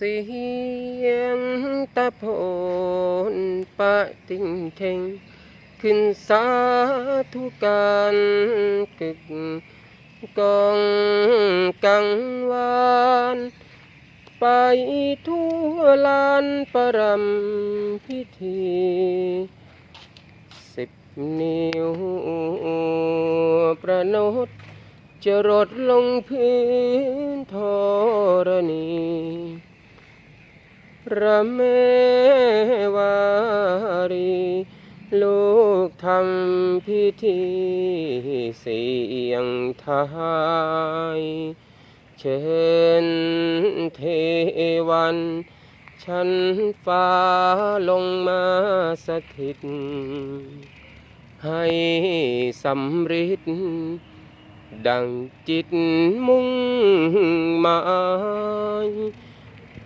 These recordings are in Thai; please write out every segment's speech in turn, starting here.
เสียงตะโพนปะติงเทงขึ้นสาธุการกึกกองกังวานไปทั่วลานประรำพิธีสิบนิ้วประนดจะรดลงพื้นธรณี ระเมวารีลูกทำพิธีเสียงทายเชิญเทวันฉันฟ้าลงมาสถิต ให้สำริดดังจิตมุ่งหมาย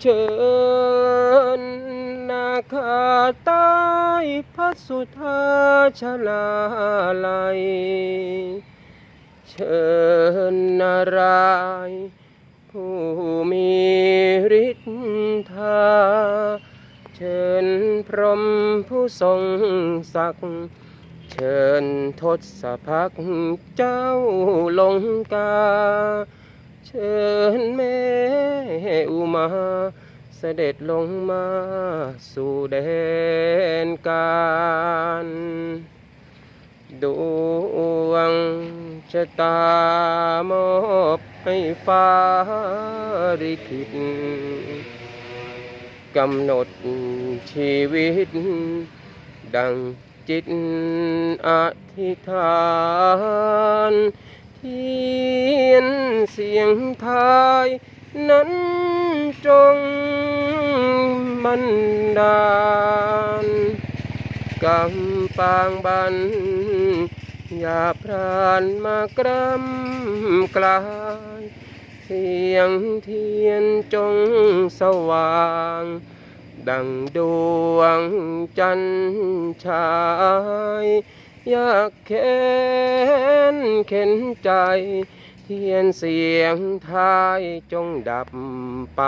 เชิญนาคาใต้พระสุธาชลาลัย เชิญนารายผู้มีฤทธา เชิญพรหมผู้ทรงศักดิ์เชิญทศพักเจ้าลงกา เชิญแม อุมาเสด็จลงมาสู่แดนการดวงชะตามอบให้ฟ้าริขิตกำหนดชีวิต ดังจิตอธิษฐานเทียนเสียงทายนั้น จงบันดาลกำปางบัน อย่าพรานมากรำกลาย เสียงเทียนจงสว่าง ดังดวงจันทร์ฉายอยากเข็นเข็นใจ ทียนเสียงทายจงดับไป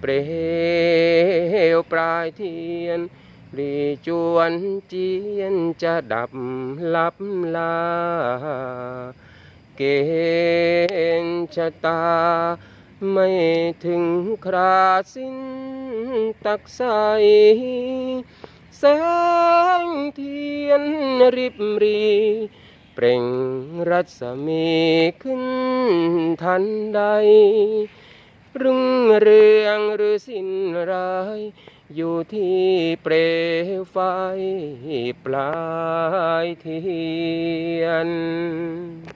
เปลวปลายเทียนรีจวนเจียนจะดับลับลา เกณฑ์ชะตา ไม่ถึงคราสิ้นตักใสแสงเทียนริบรี เปล่งรัศมีขึ้นทันใด รุ่งเรืองหรือสิ้นร้าย อยู่ที่เปลวไฟปลายเทียน